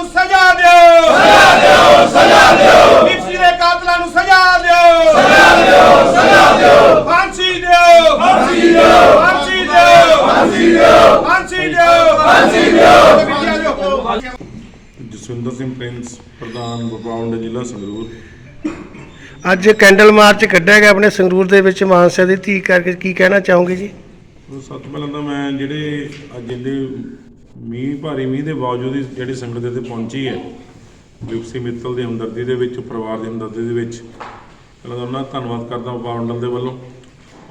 ਨੂੰ ਸਜ਼ਾ ਦਿਓ। ਸਜ਼ਾ ਦਿਓ ਸਜ਼ਾ ਦਿਓ। ਲਿਪਸੀ ਦੇ ਕਾਤਲਾਂ ਨੂੰ ਸਜ਼ਾ ਦਿਓ। ਸਜ਼ਾ ਦਿਓ ਸਜ਼ਾ ਦਿਓ। ਫਾਂਸੀ ਦਿਓ। ਫਾਂਸੀ ਦਿਓ। ਫਾਂਸੀ ਦਿਓ। ਫਾਂਸੀ ਦਿਓ। ਫਾਂਸੀ ਦਿਓ। ਫਾਂਸੀ ਦਿਓ। ਜਸਵਿੰਦਰ ਸਿੰਘ ਪ੍ਰਿੰਸ ਪ੍ਰਧਾਨ ਵਪਾਉਂਡ ਜ਼ਿਲ੍ਹਾ ਸੰਗਰੂਰ। ਅੱਜ ਕੈਂਡਲ ਮਾਰਚ ਕੱਢਿਆ ਗਿਆ ਆਪਣੇ ਸੰਗਰੂਰ ਦੇ ਵਿੱਚ ਮਾਨਸਾ ਦੀ ਧੀ ਕਰਕੇ ਕੀ ਕਹਿਣਾ ਚਾਹੋਗੇ ਜੀ? ਸਭ ਤੋਂ ਪਹਿਲਾਂ ਤਾਂ ਮੈਂ ਜਿਹੜੇ ਅੱਜ ਇਹਦੇ ਮੀਂਹ, ਭਾਰੀ ਮੀਂਹ ਦੇ ਬਾਵਜੂਦ ਹੀ ਜਿਹੜੀ ਸੰਗਤ ਇੱਥੇ ਪਹੁੰਚੀ ਹੈ ਵਿਪਸੀ ਮਿੱਤਲ ਦੀ ਹਮਦਰਦੀ ਦੇ ਵਿੱਚ, ਪਰਿਵਾਰ ਦੀ ਹਮਦਰਦੀ ਦੇ ਵਿੱਚ ਪਹਿਲਾਂ ਤਾਂ ਉਹਨਾਂ ਦਾ ਧੰਨਵਾਦ ਕਰਦਾ ਵਪਾਉਂਡਲ ਦੇ ਵੱਲੋਂ।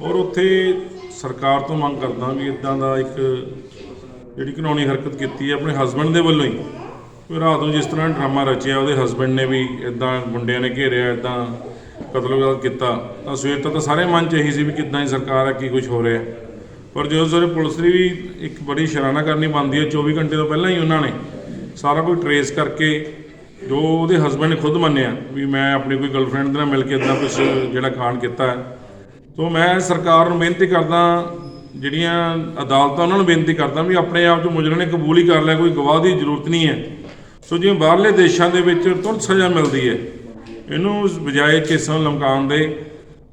ਔਰ ਉੱਥੇ ਸਰਕਾਰ ਤੋਂ ਮੰਗ ਕਰਦਾ ਵੀ ਇਦਾਂ ਦਾ ਇੱਕ ਜਿਹੜੀ ਕਾਨੂੰਨੀ ਹਰਕਤ ਕੀਤੀ ਹੈ ਆਪਣੇ ਹਸਬੰਡ ਦੇ ਵੱਲੋਂ ਹੀ। ਕੋਈ ਰਾਤ ਨੂੰ ਜਿਸ ਤਰ੍ਹਾਂ ਡਰਾਮਾ ਰਚਿਆ, ਉਹਦੇ ਹਸਬੰਡ ਨੇ ਵੀ ਇਦਾਂ ਗੁੰਡਿਆਂ ਨੇ ਘੇਰਿਆ, ਇਦਾਂ ਕਤਲ ਕੀਤਾ। ਤਾਂ ਸਵੇਰ ਤੱਕ ਤਾਂ ਸਾਰੇ ਮਨ ਚ ਇਹੀ ਸੀ ਵੀ ਕਿੱਦਾਂ ਦੀ ਸਰਕਾਰ ਹੈ, ਕੀ ਕੁਝ ਹੋ ਰਿਹਾ। ਪਰ ਜਦੋਂ ਸਾਰੇ ਪੁਲਿਸ ਦੀ ਵੀ ਇੱਕ ਬੜੀ ਸ਼ਰਾਨਾ ਕਰਨੀ ਬਣਦੀ ਹੈ 24 ਘੰਟੇ ਤੋਂ ਪਹਿਲਾਂ ਹੀ ਉਹਨਾਂ ਨੇ ਸਾਰਾ ਕੁਝ ਟਰੇਸ ਕਰਕੇ ਜੋ ਉਹਦੇ ਹਸਬੰਡ ਨੇ ਖੁਦ ਮੰਨਿਆ ਵੀ ਮੈਂ ਆਪਣੀ ਕੋਈ ਗਰਲਫ੍ਰੈਂਡ ਦੇ ਨਾਲ ਮਿਲ ਕੇ ਇਦਾਂ ਕੁਝ ਜਿਹੜਾ ਕਾਂਡ ਕੀਤਾ ਹੈ। ਤੋ ਮੈਂ ਸਰਕਾਰ ਨੂੰ ਬੇਨਤੀ ਕਰਦਾ, ਜਿਹੜੀਆਂ ਅਦਾਲਤਾਂ ਉਹਨਾਂ ਨੂੰ ਬੇਨਤੀ ਕਰਦਾ ਵੀ ਆਪਣੇ ਆਪ ਚ ਮੁਜਰਮ ਨੇ ਕਬੂਲ ਹੀ ਕਰ ਲਿਆ, ਕੋਈ ਗਵਾਹ ਦੀ ਜ਼ਰੂਰਤ ਨਹੀਂ ਹੈ। ਸੋ ਜਿਵੇਂ ਬਾਹਰਲੇ ਦੇਸ਼ਾਂ ਦੇ ਵਿੱਚ ਤੁਰੰਤ ਸਜ਼ਾ ਮਿਲਦੀ ਹੈ, ਇਹਨੂੰ ਬਜਾਏ ਕੇਸਾਂ ਨੂੰ ਲਮਕਾਉਣ ਦੇ,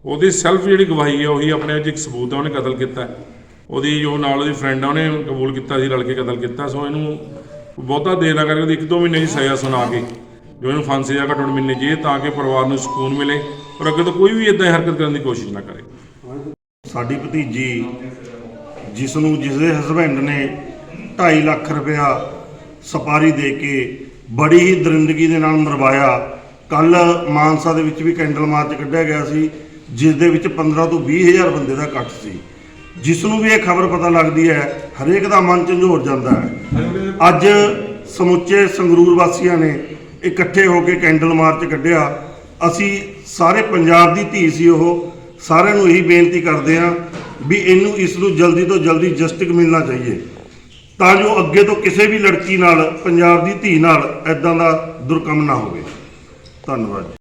ਉਹਦੀ ਸੈਲਫ ਜਿਹੜੀ ਗਵਾਹੀ ਹੈ, ਉਹੀ ਆਪਣੇ ਵਿੱਚ ਇੱਕ ਸਬੂਤ ਹੈ, ਉਹਨੇ ਕਤਲ ਕੀਤਾ ਉਹਦੀ ਜੋ ਨਾਲ ਉਹਦੀ ਫਰੈਂਡ ਆ, ਉਹਨੇ ਕਬੂਲ ਕੀਤਾ ਸੀ, ਰਲ ਕੇ ਕਤਲ ਕੀਤਾ। ਸੋ ਇਹਨੂੰ ਬਹੁਤਾ ਦੇਰ ਨਾ ਕਰਕੇ ਉਹਦੀ ਇੱਕ ਦੋ ਮਹੀਨੇ ਦੀ ਸਜ਼ਾ ਸੁਣਾ ਕੇ, ਜੋ ਇਹਨੂੰ ਫਾਂਸੀ ਦਾ ਘੱਟੋ ਘੱਟ ਮਿਲਣੀ ਚਾਹੀਏ ਤਾਂ ਕਿ ਪਰਿਵਾਰ ਨੂੰ ਸਕੂਨ ਮਿਲੇ ਔਰ ਅੱਗੇ ਤੋਂ ਕੋਈ ਵੀ ਇਦਾਂ ਹਰਕਤ ਕਰਨ ਦੀ ਕੋਸ਼ਿਸ਼ ਨਾ ਕਰੇ। ਸਾਡੀ ਭਤੀਜੀ ਜਿਸ ਨੂੰ ਜਿਸ ਦੇ ਹਸਬੰਡ ਨੇ 2.5 ਲੱਖ ਰੁਪਇਆ ਸਪਾਰੀ ਦੇ ਕੇ ਬੜੀ ਹੀ ਦਰਿੰਦਗੀ ਦੇ ਨਾਲ ਮਰਵਾਇਆ ਕੱਲ ਮਾਨਸਾ ਦੇ ਵਿੱਚ ਵੀ ਕੈਂਡਲ ਮਾਰਚ ਕੱਢਿਆ ਗਿਆ ਸੀ, ਜਿਸ ਦੇ ਵਿੱਚ 15 ਤੋਂ 20 ਹਜ਼ਾਰ ਬੰਦੇ ਦਾ ਇਕੱਠ ਸੀ। ਜਿਸ ਨੂੰ ਵੀ ਇਹ ਖਬਰ ਪਤਾ ਲੱਗਦੀ ਹੈ, ਹਰੇਕ ਦਾ ਮਨ ਝੰਜੋਰ ਜਾਂਦਾ ਹੈ। ਅੱਜ ਸਮੁੱਚੇ ਸੰਗਰੂਰ ਵਾਸੀਆਂ ਨੇ ਇਕੱਠੇ ਹੋ ਕੇ ਕੈਂਡਲ ਮਾਰਚ ਕੱਢਿਆ। ਅਸੀਂ ਸਾਰੇ ਪੰਜਾਬ ਦੀ ਧੀ ਸੀ ਉਹ, ਸਾਰਿਆਂ ਨੂੰ ਇਹੀ ਬੇਨਤੀ ਕਰਦੇ ਹਾਂ ਵੀ ਇਹਨੂੰ ਇਸ ਨੂੰ ਜਲਦੀ ਤੋਂ ਜਲਦੀ ਜਸਟਿਸ ਮਿਲਣਾ ਚਾਹੀਏ। ਤਾਂ ਜੋ ਅੱਗੇ ਤੋਂ ਕਿਸੇ ਵੀ ਲੜਕੀ ਨਾਲ, ਪੰਜਾਬ ਦੀ ਧੀ ਨਾਲ ਐਦਾਂ ਦਾ ਦੁਰਕਮ ਨਾ ਹੋਵੇ। ਧੰਨਵਾਦ